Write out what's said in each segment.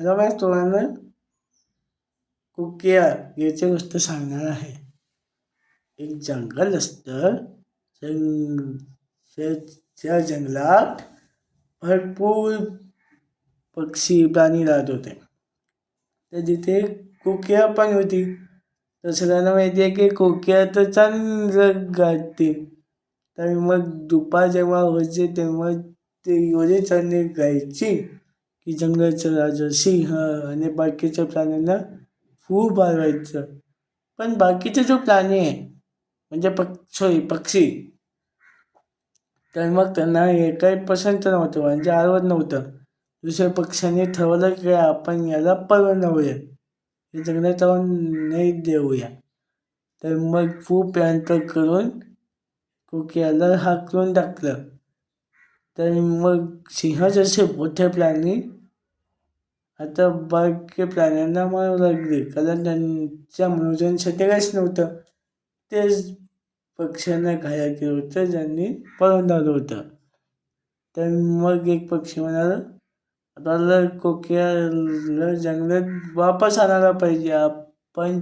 Hello ma'am तुम्हाला कुकिया याची गोष्ट सांगणार आहे. एक जंगल असतं जंग त्या जंगलात भरपूर पक्षी प्राणी राहत होते. तर तिथे कोकिया पण होती तर सगळ्यांना माहिती आहे की कोकिया तर चांगलं गाते तर मग दुपार जेव्हा व्हायचे तेव्हा ते एवढे चांगले गायची. की जंगलाचं राजा सिंह आणि बाकीच्या प्राण्यांना खूप आरवायचं पण बाकीचे जो प्राणी आहे म्हणजे पक सॉरी पक्षी तर मग त्यांना हे काही पसंत नव्हतं म्हणजे आवडत नव्हतं. दुसऱ्या पक्ष्याने ठरवलं की आपण याला परवडवूया हे जंगलात जाऊन नाही देऊया. तर मग खूप यांत करून कोकियाला हाकलून टाकलं. तर मग सिंह जसे मोठे प्राणी आता बाकी प्राण्यांना मारू लागले. कारण त्यांच्या मनोरंजनासाठी काहीच नव्हतं. तेच पक्ष्यांना घायल केलं होतं ज्यांनी पळून लावलं होतं. तर मग एक पक्षी म्हणाला आपल्याला कोकियाला जंगलात वापस आणायला पाहिजे. आपण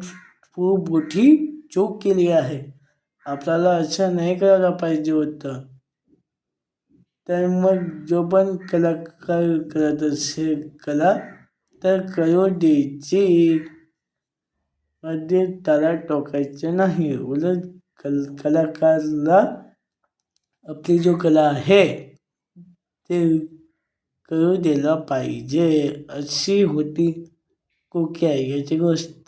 खूप मोठी चूक केली आहे. आपल्याला असं नाही करायला पाहिजे होतं. तर मग जो पण कलाकार करत असेल कला तर करू मध्ये त्याला टोकायचं नाही. उलट कल कलाकारला आपली जो कला आहे ते करू दिला पाहिजे. अशी होती कुक्या याची गोष्ट